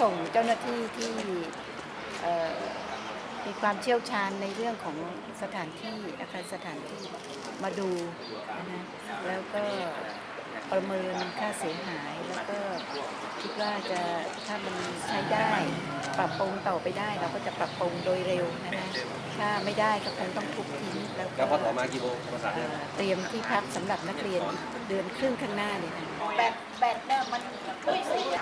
ส่งเจ้าหน้าที่ที่เอ่อมีความเชี่ยวชาญในเรื่องของสถานที่อาคารสถานที่มาดูนะคะแล้วก็ประเมินค่าเสียหายแล้วก็คิดว่าจะถ้ามันใช้ได้ปรับปรุงต่อไปได้ เราก็จะปรับปรุงโดยเร็วนะคะถ้าไม่ได้ก็คงต้องทุบทิ้งแล้วก็แล้วพอต่อมากี่โมงประสานเอ่เนี่ยอเตรียมที่พักสำหรับนักเรียนอีกเดือนครึ่งข้างหน้าเลยค่ะแบตแบตเนี่ยมันไม่เสีย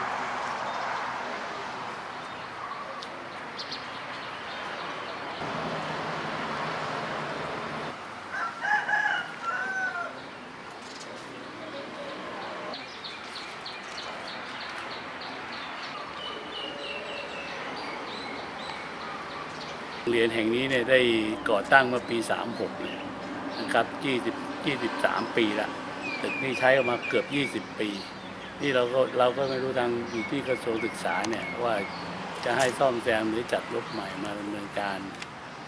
โรงเรียนแห่งนี้เนี่ยได้ก่อตั้งเมื่อปี 36เนี่ยนะครับ20 23 ปีละตึกนี้ใช้ออกมาเกือบ 20 ปีนี่เราก็เราก็ไม่รู้ทางอยู่ที่กระทรวงศึกษาเนี่ยว่าจะให้ซ่อมแซมหรือจัดรถใหม่มาดำเนินการ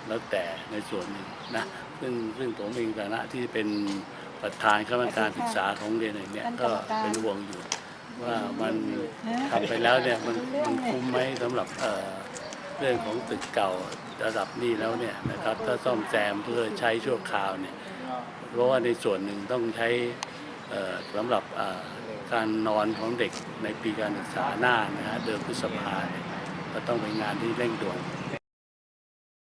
แล้วแต่ในส่วนหนึ่งนะซึ่งซึ่งผมเองฐานะที่เป็นประธานคณะกรรมการศึกษาของโรงเรียนแห่งเนี้ยก็เป็นห่วงอยู่ ว่ามันทำไปแล้วเนี่ยมันมันคุ้มไหมสำหรับเอ่อ เรื่องของตึกเก่าระดับนี้แล้วเนี่ยนะครับถ้าซ่อมแซมเพื่อใช้ชั่วคราวเนี่ยเพราะว่าในส่วนหนึ่งต้องใช้สำหรับการนอนของเด็กในปีการศึกษาหน้านะฮะเดือนพฤษภายก็ต้องเป็นงานที่เร่งด่วน